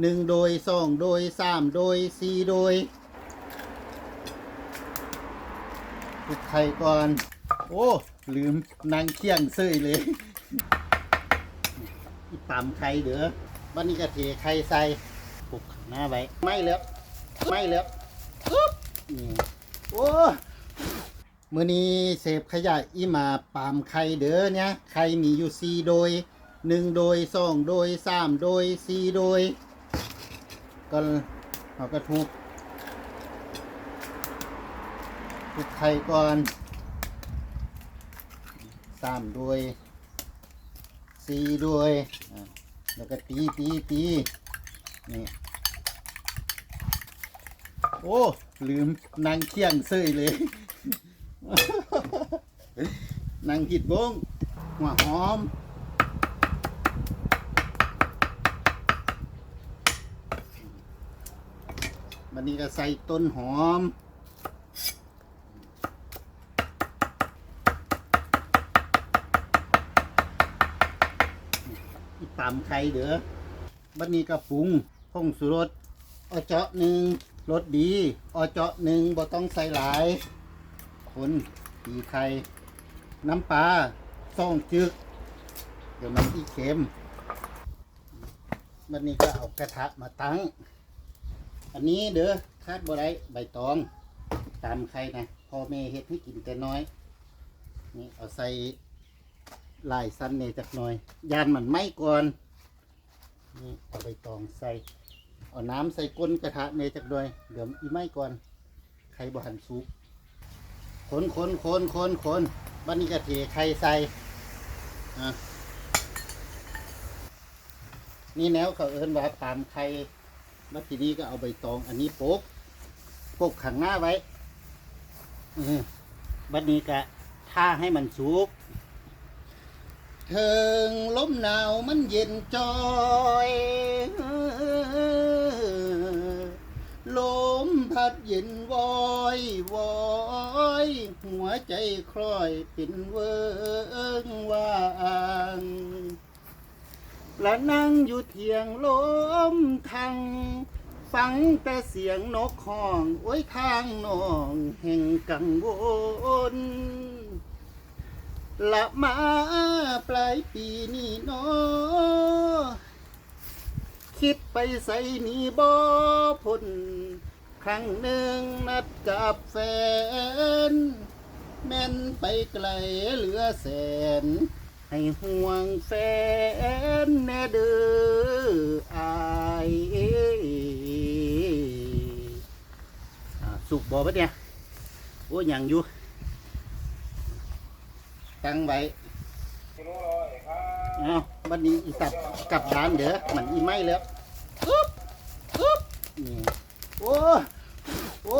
หนึ่งโดยสองโดยสามโดยสี่โดยปลุกไข่ก่อน โอ้ ลืมนางเคี่ยงเซ้ยเลยอีปั๊มไข่เด้อบันนี้ก็เทไข่ใส่ปุกหน้าไว้ ไม่แล้วไม่แล้วปึ๊บนี่โอ้มือนี้เสพขยะอีมาปามไข่เด้อเนี่ยไข่มีอยู่สี่โดยหนึ่งโดยสองโดยสามโดยสี่โดย ก็เราก็ทุบทุบไข่ก่อนสามโดยสี่โดยแล้วก็ตีตีตีนี่โอ้ ลืมนางเคียงเซยเลยนางหิดบงหัวหอม นนี้ก็ใส่ต้นหอมอีปามไข่เด้อบันนี้ก็ปรุงผงสุรสอเจาะหนึ่งรสดี อเจาะหนึ่งบ่ต้องใส่หลาย คนตีไข่น้ำปลาซ่องจึก เดี๋ยวมันอีเค็มบันนี้ก็เอากระทะมาตั้ง อันนี้เด้อคาดบ่ได้ใบตอง ตามใครนะพ่อแม่เฮ็ดให้กินแต่น้อย นี่เอาใส่ลายสั้นเนจักหน่อย ยานมันไหม้ก่อน นี่เอาใบตองใส่ เอาน้ำใส่ก้นกระทะเนจักหน่อย เดี๋ยวอีไหม้ก่อน ไข่บ่หันสุกคนคนคนคนคนบันนี้ก็เทไข่ใส่อะนี่แนวเขาเอิ้นว่าตามไข่ แล้วทีนี้ก็เอาใบตองอันนี้โปกโปกขังหน้าไว้บัดนี้ก็ท่าให้มันสุกเทิงลมหนาวมันเย็นจอยลมพัดเย็นวอยวอยหัวใจคล้อยเป็นเวิงว่า และนั่งอยู่เทียงลมทางฟังแต่เสียงนกห้อง โอ้ยทางน้องแห่งกังวลละมาปลายปีนี้นอคิดไปใส่นีบ่พ้นครั้งหนึ่งนัดกับแฟน แม่นไปไกลเหลือแสน ให้ห่วงแฟน เด้ออายอ่าสุกบ่ปะเนี่ย โอ้ยังอยู่ ตั้งไว้เอาวันนี้อีกลับกลับด้านเด้อมันอีไหม้แล้วปึ๊บปึ๊บนี่โอ้ โอ้